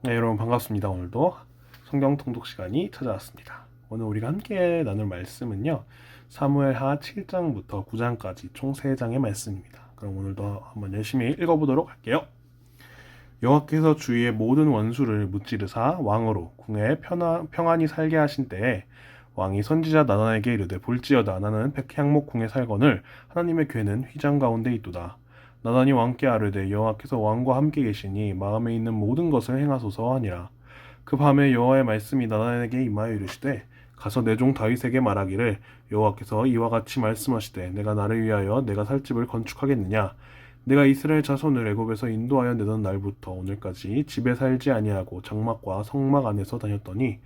네, 여러분 반갑습니다. 오늘도 성경 통독 시간이 찾아왔습니다. 오늘 우리가 함께 나눌 말씀은요. 사무엘하 7장부터 9장까지 총 3장의 말씀입니다. 그럼 오늘도 한번 열심히 읽어 보도록 할게요. 여호와께서 주위의 모든 원수를 무찌르사 왕으로 궁에 편하, 평안히 살게 하신 때에 왕이 선지자 나단에게 이르되 볼지어다 나는 백향목 궁에 살거늘 하나님의 괴는 휘장 가운데 있도다. 나단이 왕께 아뢰되 여호와께서 왕과 함께 계시니 마음에 있는 모든 것을 행하소서 하니라. 그 밤에 여호와의 말씀이 나단에게 임하여 이르시되 가서 내 종 다윗에게 말하기를 여호와께서 이와 같이 말씀하시되 내가 나를 위하여 내가 살 집을 건축하겠느냐 내가 이스라엘 자손을 애굽에서 인도하여 내던 날부터 오늘까지 집에 살지 아니하고 장막과 성막 안에서 다녔더니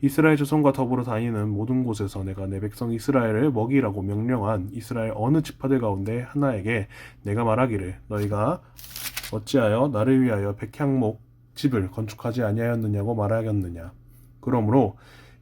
이스라엘 자손과 더불어 다니는 모든 곳에서 내가 내 백성 이스라엘을 먹이라고 명령한 이스라엘 어느 지파들 가운데 하나에게 내가 말하기를 너희가 어찌하여 나를 위하여 백향목 집을 건축하지 아니하였느냐고 말하겠느냐? 그러므로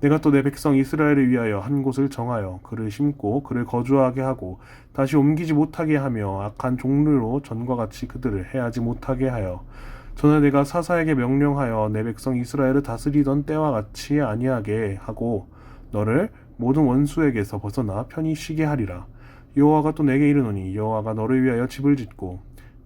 내가 또 내 백성 이스라엘을 위하여 한 곳을 정하여 그를 심고 그를 거주하게 하고 다시 옮기지 못하게 하며 악한 종류로 전과 같이 그들을 해하지 못하게 하여 전에 내가 사사에게 명령하여 내 백성 이스라엘을 다스리던 때와 같이 아니하게 하고 너를 모든 원수에게서 벗어나 편히 쉬게 하리라. 여호와가 또 내게 이르노니 여호와가 너를 위하여 집을 짓고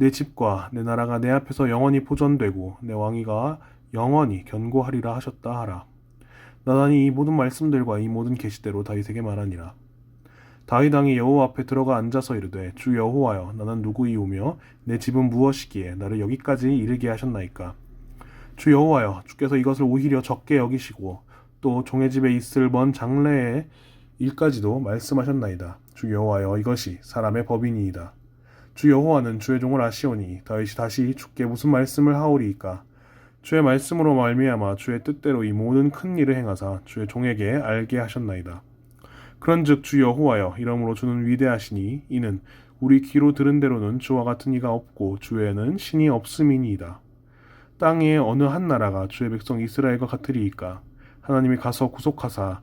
내 집과 내 나라가 내 앞에서 영원히 보존되고 내 왕위가 영원히 견고하리라 하셨다 하라. 나단이 이 모든 말씀들과 이 모든 계시대로 다윗에게 말하니라. 다윗 왕이 여호와 앞에 들어가 앉아서 이르되 주 여호와여 나는 누구이오며 내 집은 무엇이기에 나를 여기까지 이르게 하셨나이까 주 여호와여 주께서 이것을 오히려 적게 여기시고 또 종의 집에 있을 먼 장래의 일까지도 말씀하셨나이다 주 여호와여 이것이 사람의 법이니이다 주 여호와는 주의 종을 아시오니 다윗이 다시 주께 무슨 말씀을 하오리이까 주의 말씀으로 말미암아 주의 뜻대로 이 모든 큰 일을 행하사 주의 종에게 알게 하셨나이다. 그런즉 주 여호와여 이러므로 주는 위대하시니 이는 우리 귀로 들은 대로는 주와 같은 이가 없고 주에는 신이 없음이니이다. 땅의 어느 한 나라가 주의 백성 이스라엘과 같으리이까 하나님이 가서 구속하사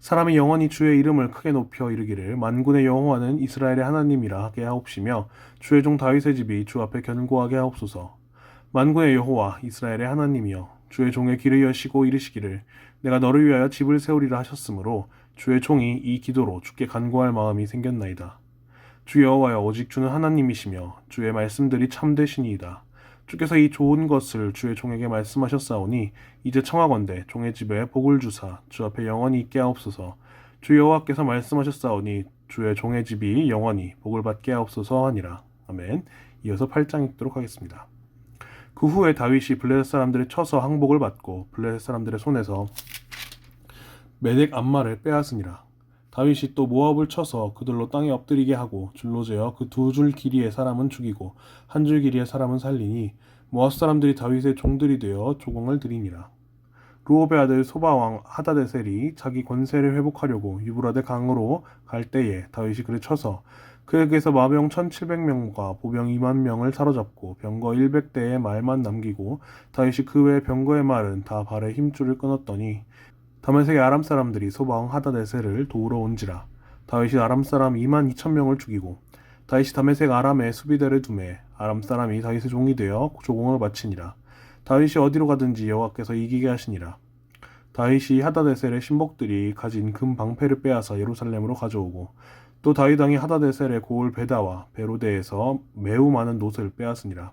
사람이 영원히 주의 이름을 크게 높여 이르기를 만군의 여호와는 이스라엘의 하나님이라 하게 하옵시며 주의 종 다윗의 집이 주 앞에 견고하게 하옵소서. 만군의 여호와 이스라엘의 하나님이여 주의 종의 길을 여시고 이르시기를 내가 너를 위하여 집을 세우리라 하셨으므로 주의 종이 이 기도로 주께 간구할 마음이 생겼나이다. 주 여호와여 오직 주는 하나님이시며 주의 말씀들이 참되시니이다 주께서 이 좋은 것을 주의 종에게 말씀하셨사오니 이제 청하건대 종의 집에 복을 주사 주 앞에 영원히 있게 하옵소서. 주 여호와께서 말씀하셨사오니 주의 종의 집이 영원히 복을 받게 하옵소서 하니라. 아멘. 이어서 8장 읽도록 하겠습니다. 그 후에 다윗이 블레셋 사람들을 쳐서 항복을 받고 블레셋 사람들의 손에서 메덱 암마를 빼앗으니라 다윗이 또 모압을 쳐서 그들로 땅에 엎드리게 하고 줄로 재어 그 두 줄 길이의 사람은 죽이고 한 줄 길이의 사람은 살리니 모압 사람들이 다윗의 종들이 되어 조공을 드리니라. 루오베 아들 소바왕 하다데셀이 자기 권세를 회복하려고 유브라데 강으로 갈 때에 다윗이 그를 쳐서 그에게서 마병 1700명과 보병 2만 명을 사로잡고 병거 100대의 말만 남기고 다윗이 그 외 병거의 말은 다 발에 힘줄을 끊었더니 다메섹의 아람 사람들이 소방 하다데셀을 도우러 온지라 다윗이 아람 사람 2만 2천 명을 죽이고 다윗이 다메섹 아람에 수비대를 두매 아람 사람이 다윗의 종이 되어 조공을 바치니라 다윗이 어디로 가든지 여호와께서 이기게 하시니라. 다윗이 하다데셀의 신복들이 가진 금 방패를 빼앗아 예루살렘으로 가져오고 또 다윗 왕이 하다데셀의 고을 베다와 베로데에서 매우 많은 노새를 빼앗으니라.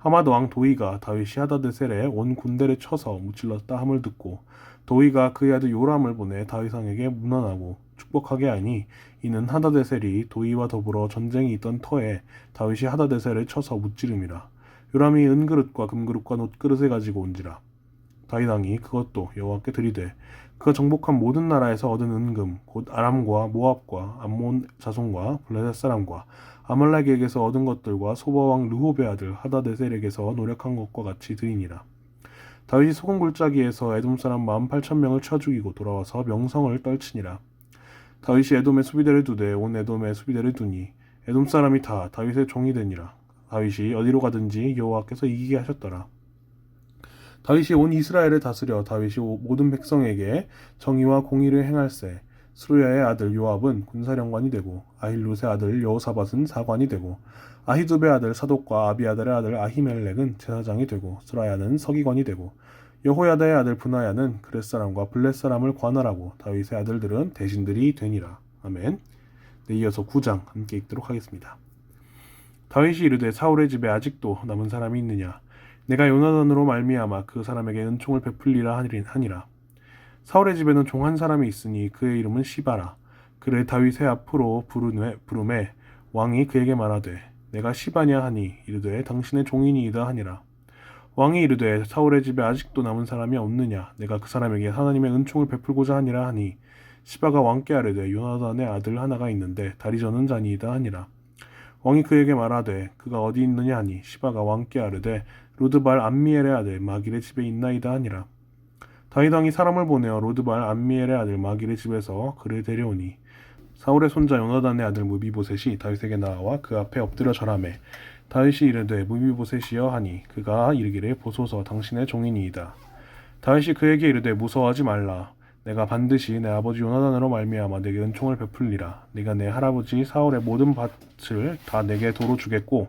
하마드 왕 도이가 다윗이 하다데셀에 온 군대를 쳐서 무찔렀다 함을 듣고 도이가 그의 아들 요람을 보내 다윗 왕에게 문안하고 축복하게 하니 이는 하다데셀이 도이와 더불어 전쟁이 있던 터에 다윗이 하다데셀을 쳐서 무찌름이라. 요람이 은그릇과 금그릇과 놋그릇을 가지고 온지라. 다윗 왕이 그것도 여호와께 드리되 그가 정복한 모든 나라에서 얻은 은금 곧 아람과 모압과 암몬 자손과 블레셋 사람과 아말렉에게서 얻은 것들과 소바 왕 르호베 아들 하다데셀에게서 노력한 것과 같이 드리니라. 다윗이 소금 골짜기에서 에돔 사람 만 팔천 명을 쳐 죽이고 돌아와서 명성을 떨치니라. 다윗이 에돔의 수비대를 두되 온 에돔의 수비대를 두니 에돔 사람이 다 다윗의 종이 되니라. 다윗이 어디로 가든지 여호와께서 이기게 하셨더라. 다윗이 온 이스라엘을 다스려 다윗이 모든 백성에게 정의와 공의를 행할세 스루야의 아들 요압은 군사령관이 되고 아힐룻의 아들 여호사밧은 사관이 되고 아히두베 아들 사독과 아비아달의 아들 아히멜렉은 제사장이 되고 스라야는 서기관이 되고 여호야다의 아들 분하야는 그렛 사람과 블렛 사람을 관할하고 다윗의 아들들은 대신들이 되니라 아멘. 네, 이어서 9장 함께 읽도록 하겠습니다. 다윗이 이르되 사울의 집에 아직도 남은 사람이 있느냐 내가 요나단으로 말미암아 그 사람에게 은총을 베풀리라 하니라. 사울의 집에는 종 한 사람이 있으니 그의 이름은 시바라. 그를 다윗의 앞으로 부르네, 부름에 왕이 그에게 말하되 내가 시바냐 하니 이르되 당신의 종이니이다 하니라. 왕이 이르되 사울의 집에 아직도 남은 사람이 없느냐 내가 그 사람에게 하나님의 은총을 베풀고자 하니라 하니 시바가 왕께 아뢰되 요나단의 아들 하나가 있는데 다리 저는 자니이다 하니라. 왕이 그에게 말하되 그가 어디 있느냐 하니 시바가 왕께 아뢰되 로드발 암미엘의 아들 마길의 집에 있나이다 하니라. 다윗 왕이 사람을 보내어 로드발 암미엘의 아들 마길의 집에서 그를 데려오니 사울의 손자 요나단의 아들 무비보셋이 다윗에게 나와 그 앞에 엎드려 절하매 다윗이 이르되 무비보셋이여 하니 그가 이르기를 보소서 당신의 종이니이다. 다윗이 그에게 이르되 무서워하지 말라. 내가 반드시 내 아버지 요나단으로 말미암아 내게 은총을 베풀리라. 네가 내 할아버지 사울의 모든 밭을 다 내게 도로 주겠고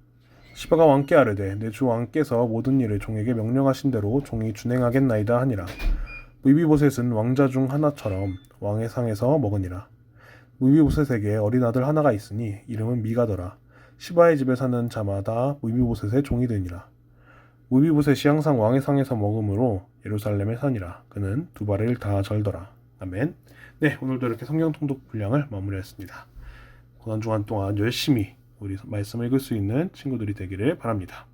시바가 왕께 아뢰되 내 주 왕께서 모든 일을 종에게 명령하신 대로 종이 준행하겠나이다 하니라. 무비보셋은 왕자 중 하나처럼 왕의 상에서 먹으니라. 무비보셋에게 어린 아들 하나가 있으니 이름은 미가더라. 시바의 집에 사는 자마다 무비보셋의 종이 되니라. 무비보셋이 항상 왕의 상에서 먹으므로 예루살렘에 사니라. 그는 두 발을 다 절더라. 아멘. 네, 오늘도 이렇게 성경 통독 분량을 마무리했습니다. 고난 주간 동안 열심히 우리 말씀 읽을 수 있는 친구들이 되기를 바랍니다.